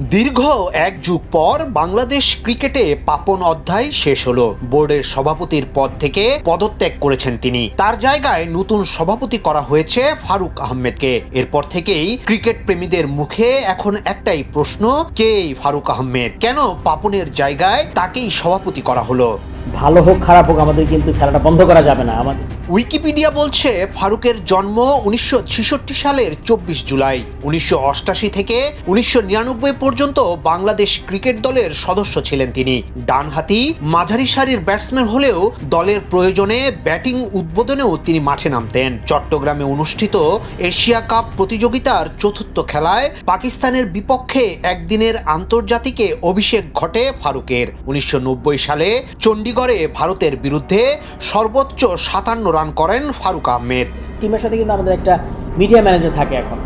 দীর্ঘ এক যুগ পর বাংলাদেশ ক্রিকেটে পাপন অধ্যায় শেষ হলো। বোর্ডের সভাপতির পদ থেকে পদত্যাগ করেছেন তিনি। তার জায়গায় নতুন সভাপতি করা হয়েছে ফারুক আহমেদকে। এরপর থেকেই ক্রিকেট প্রেমীদের মুখে এখন একটাই প্রশ্ন কে ফারুক আহমেদ? কেন পাপনের জায়গায় তাকেই সভাপতি করা হলো? ভালো হোক খারাপ হোক আমাদের কিন্তু খেলাটা বন্ধ করা যাবে না। আমাদের উইকিপিডিয়া বলছে ফারুকের জন্ম উনিশশো ছেষট্টি সালের চব্বিশ জুলাই। উনিশশো থেকে উনিশশো নিরানব্বই পর্যন্ত বাংলাদেশ ক্রিকেট দলের সদস্য ছিলেন তিনি। ডানহাতি, মাঝারি সারির ব্যাটসম্যান হলেও দলের প্রয়োজনে ব্যাটিং উদ্বোধনেও তিনি মাঠে নামতেন। চট্টগ্রামে অনুষ্ঠিত এশিয়া কাপ প্রতিযোগিতার চতুর্থ খেলায় পাকিস্তানের বিপক্ষে একদিনের আন্তর্জাতিকে অভিষেক ঘটে ফারুকের। উনিশশো নব্বই সালে চণ্ডীগড়ে ভারতের বিরুদ্ধে সর্বোচ্চ সাতান্ন রান করেন ফারুক আহমেদ। টিমের সাথে কিন্তু আমাদের একটা মিডিয়া ম্যানেজার থাকে এখন।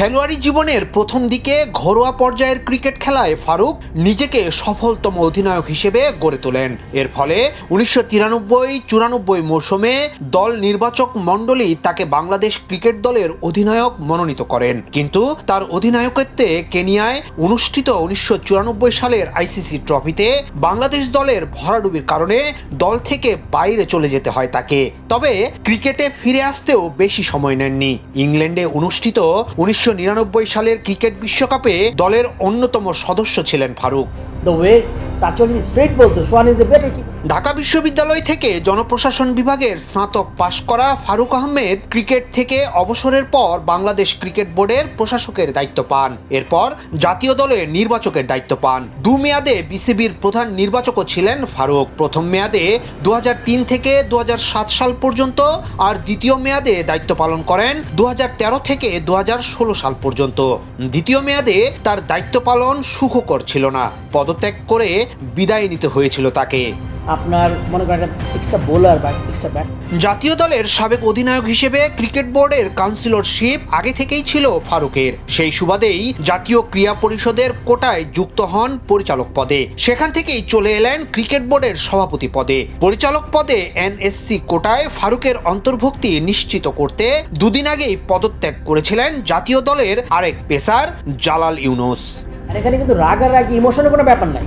খেলোয়াড়ি জীবনের প্রথম দিকে ঘরোয়া পর্যায়ের ক্রিকেট খেলায় ফারুক নিজেকে সফলতম অধিনায়ক হিসেবে গড়ে তোলেন। এর ফলে উনিশশো তিরানব্বই চুরানব্বই মৌসুমে দল নির্বাচক মণ্ডলী তাকে বাংলাদেশ ক্রিকেট দলের অধিনায়ক মনোনীত করেন। কিন্তু তার অধিনায়কত্বে কেনিয়ায় অনুষ্ঠিত উনিশশো চুরানব্বই সালের আইসিসি ট্রফিতে বাংলাদেশ দলের ভরাডুবির কারণে দল থেকে বাইরে চলে যেতে হয় তাকে। তবে ক্রিকেটে ফিরে আসতেও বেশি সময় নেননি। ইংল্যান্ডে অনুষ্ঠিত উনিশশো নিরানব্বই সালের ক্রিকেট বিশ্বকাপে দলের অন্যতম সদস্য ছিলেন ফারুক। দ্য ওয়ে চলে স্ট্রেট বলতো swan is a better Dhaka বিশ্ববিদ্যালয় থেকে জনপ্রশাসন বিভাগের স্নাতক পাশ করা ফারুক আহমেদ ক্রিকেট থেকে অবসরের পর বাংলাদেশ ক্রিকেট বোর্ডের প্রশাসকের দায়িত্ব পান। এরপর জাতীয় দলের নির্বাচকের দায়িত্ব পান। দু মেয়াদে বিসিবির প্রধান নির্বাচকও ছিলেন ফারুক। প্রথম মেয়াদে দু হাজার তিন থেকে দু হাজার সাত সাল পর্যন্ত আর দ্বিতীয় মেয়াদে দায়িত্ব পালন করেন দু হাজার তেরো থেকে দু হাজার ষোলো সাল পর্যন্ত। দ্বিতীয় মেয়াদে তার দায়িত্ব পালন সুখকর ছিল না। পদত্যাগ করে বিদায় নিতে হয়েছিল তাকে। আপনার মনে করেন এক্সট্রা বোলার বা এক্সট্রা ব্যাট জাতীয় দলের সাবেক অধিনায়ক হিসেবে ক্রিকেট বোর্ডের কাউন্সিলরশিপ আগে থেকেই ছিল ফারুকের। সেই সুবাদেই জাতীয় ক্রীড়া পরিষদের কোটায় যুক্ত হন পরিচালক পদে। সেখান থেকেই চলে এলেন ক্রিকেট বোর্ডের সভাপতি পদে। পরিচালক পদে এনএসসি কোটায় ফারুকের অন্তর্ভুক্তি নিশ্চিত করতে দুদিন আগেই পদত্যাগ করেছিলেন জাতীয় দলের আরেক পেসার জালাল ইউনুস। এখানে কিন্তু রাগ আর রাগ ইমোশনের কোনো ব্যাপার নাই।